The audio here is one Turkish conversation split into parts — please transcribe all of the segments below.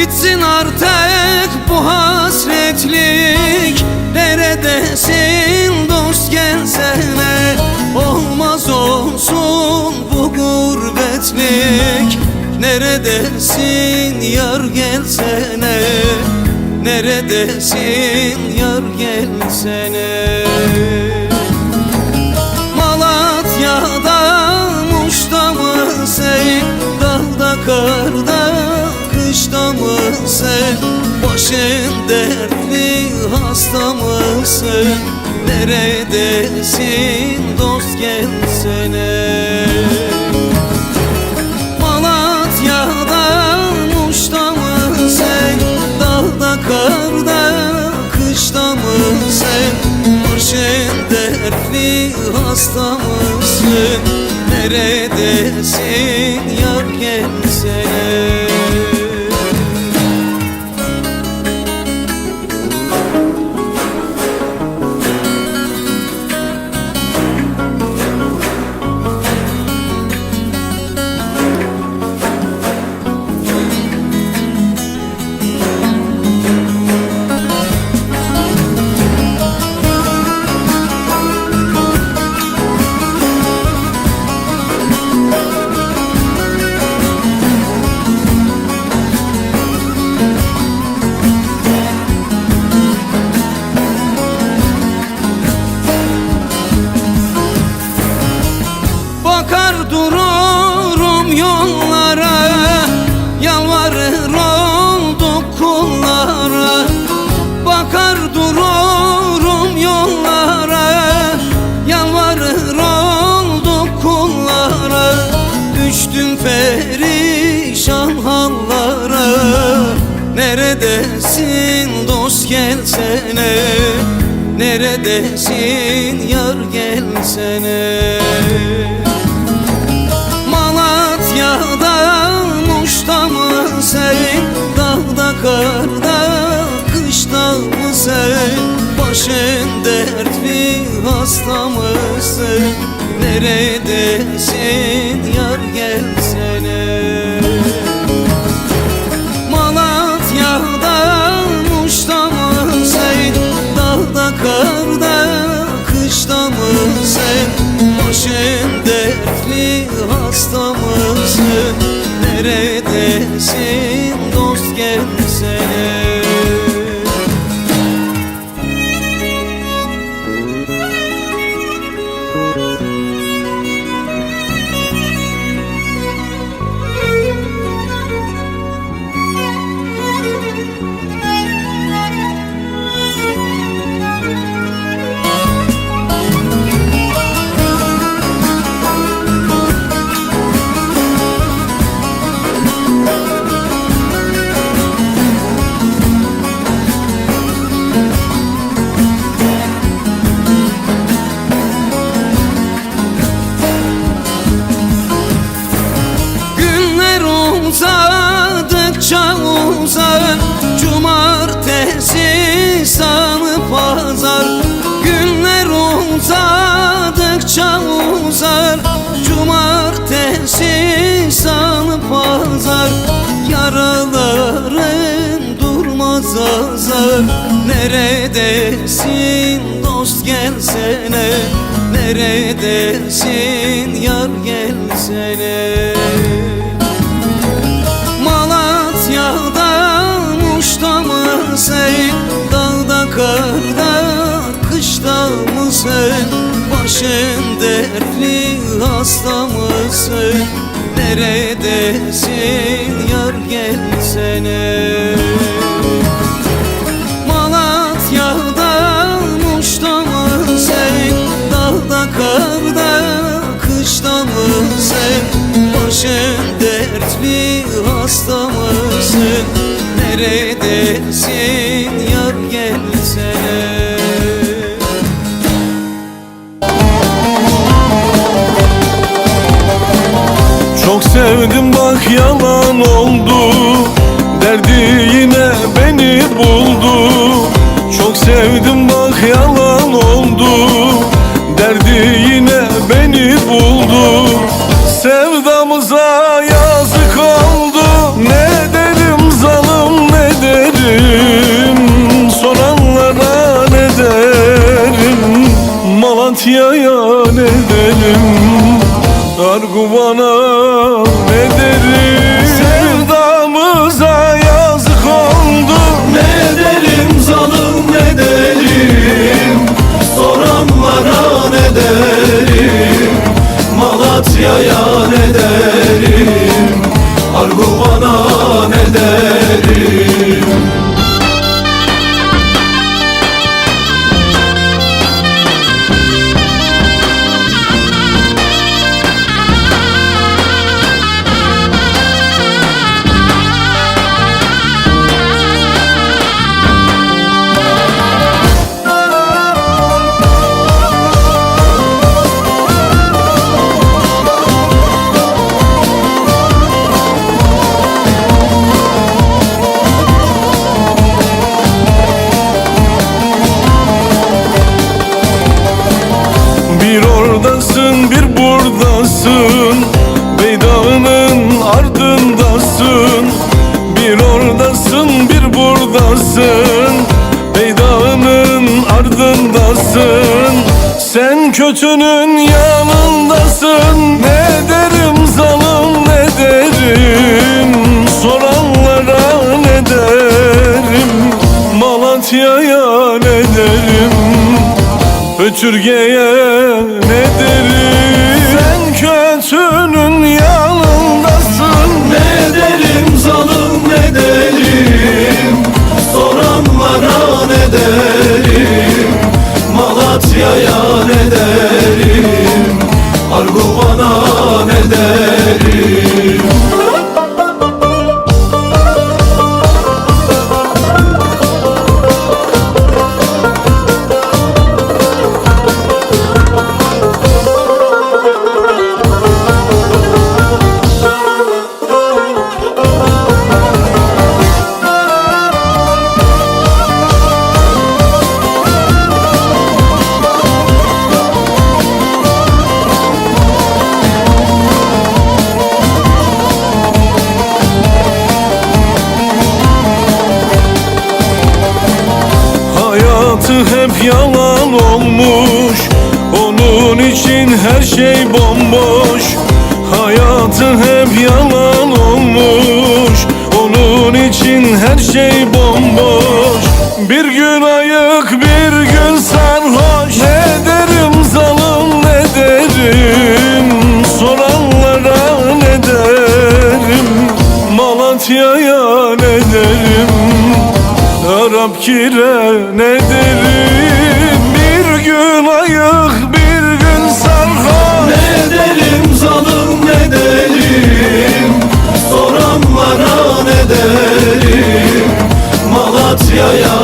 Bitsin artık bu hasretlik. Neredesin? Dost gelsene Olmaz olsun bu gurbetlik. Neredesin? Yar gelsene Neredesin? Yar gelsene mısın Başın dertli hasta mısın? Neredesin dost gelsene Malatya'da Muş'ta mısın? Dağda karda kışta mısın? Başın dertli hasta mısın? Neredesin? Yar gelsene Neredesin? Yar gelsene Malatya'da Muş'ta mısın Dağda karda kışta mısın Başın dertli hasta mısın? Neredesin Yaraların durmaz azar. Neredesin dost gelsene Neredesin yar gelsene Malatya'da Muş'ta mısın Dağda karda kışta mısın Başın dertli hasta mısın? Neredesin gelsene. Malatya'da Muş'ta mısın Dağda karda kışta mısın Başın dertli hasta mısın? Neredesin Derdi yine beni buldu. Sevdamıza yazık oldu. Ne derim zalım ne derim Soranlara ne derim? Malatya'ya ne derim? Arguvan'a ne derim? Malatya'ya ne kötünün yanındasın. Ne derim zalim ne derim? Soranlara ne derim? Malatya'ya ne derim? Ötürgeye ne derim? Sen kötünün yanındasın. Ne derim zalim ne derim? Soranlara ne derim? Malatya'ya Arguvan'a için her şey bomboş. Bir gün ayık bir gün sarhoş. Ne derim zalim ne derim? Soranlara ne derim? Malatya'ya ne derim? Arap kire ne derim Malatya'ya ne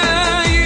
yeah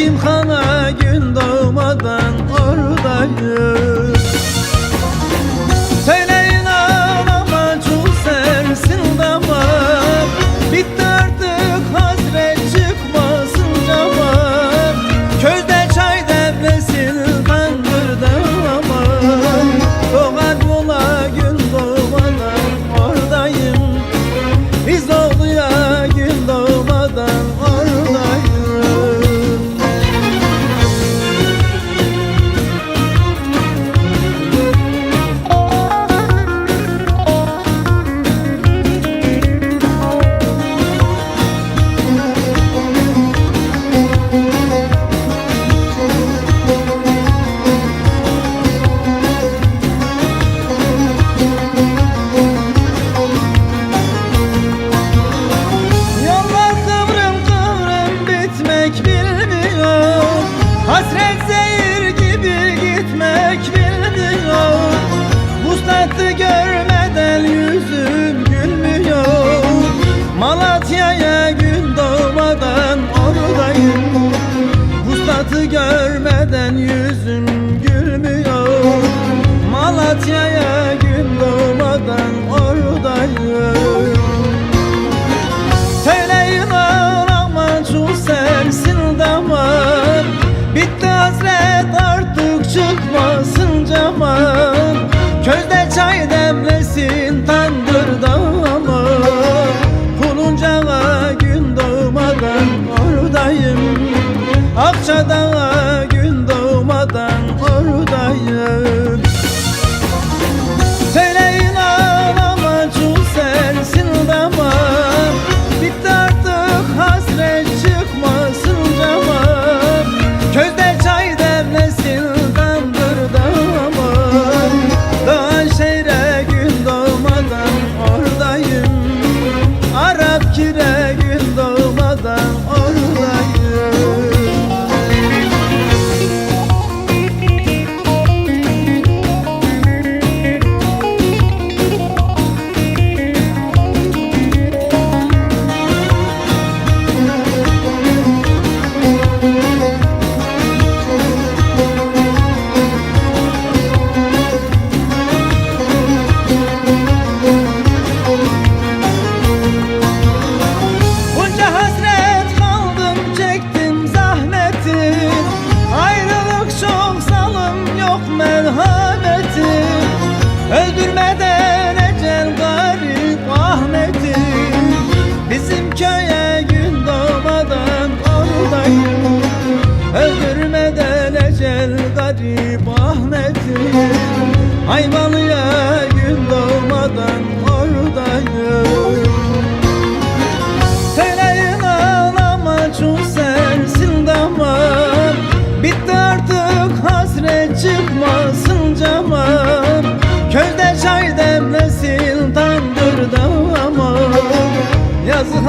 Hekimhana Vuslatı görmeden yüzüm gülmüyor. Malatya'ya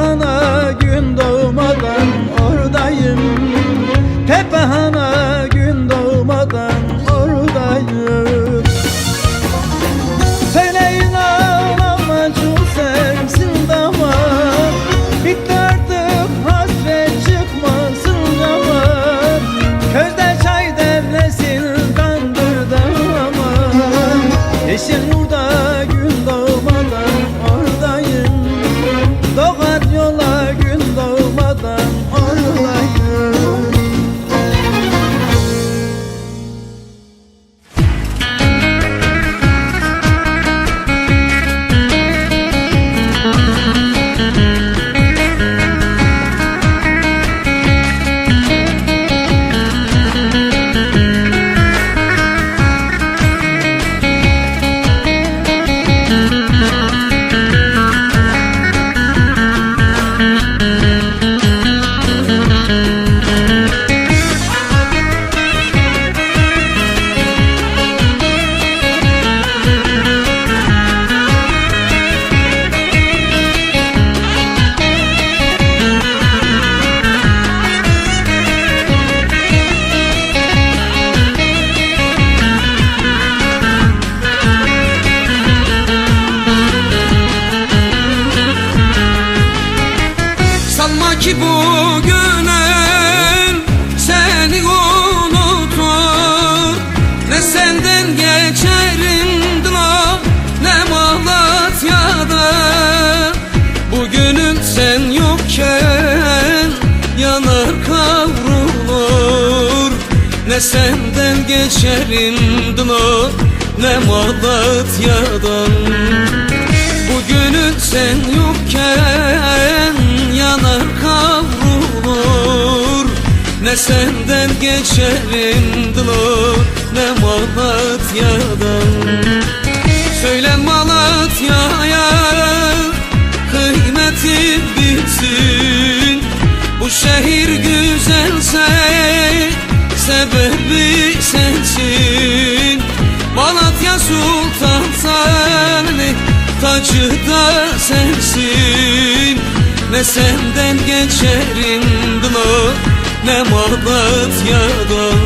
Yazıhana gün doğmadan oradayım Tepehana gün doğmadan oradayım Söyleyin ağlama çok sensin dama Bitti artık hasret çıkmasın cama Közde çay demlesin kandır dama Yeşil yurda senden geçerim dila ne Malatya'dan Bugünün sen yokken yanar kavrulur Ne senden geçerim dilo ne Malatya'dan Söyle Malatya'ya kıymeti bilsin Bu şehir güzelse sebebi sensin. Malatya Sultan Sani tacı da sensin. Ne senden geçerim dilo ne Malatya'dan.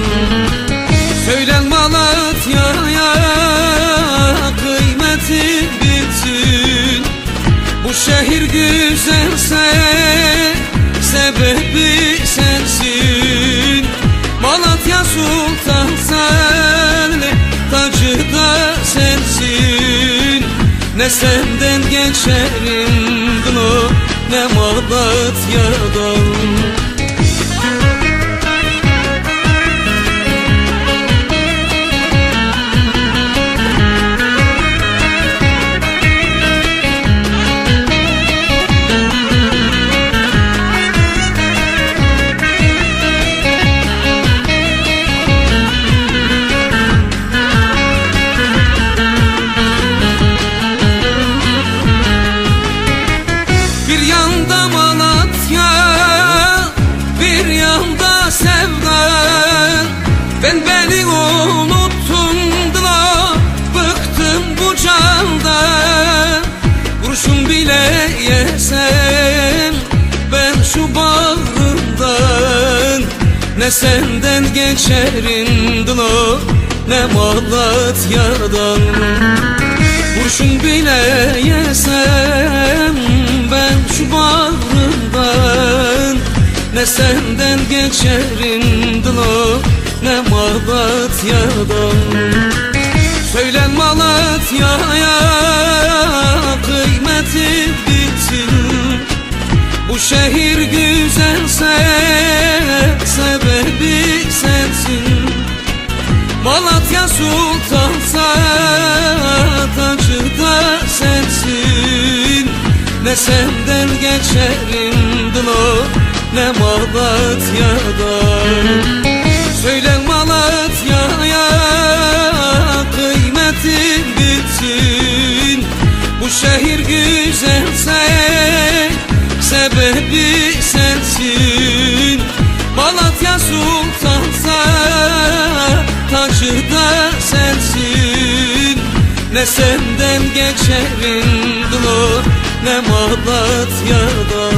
Söylen Malatya'ya kıymeti bilsin Bu şehir güzelse sebebi sensin Ne senden geçerim dilo ne Malatya'dan Bir Ne senden geçerim dilo Ne Malatya'dan Kurşun bile yesem ben şu bağrımdan. Ne senden geçerim dilo ne Malatya'dan Söylen Malatya'ya kıymeti bilsin Bu şehir güzelse sebebi sensin. Malatya Sultansa tacı da sensin. Ne senden geçerim dilo ne Malatya'dan. Söyle Malatya'ya kıymeti şehir güzelse sultansa Tacı da sensin. Ne senden geçerim dur Ne Malatya'da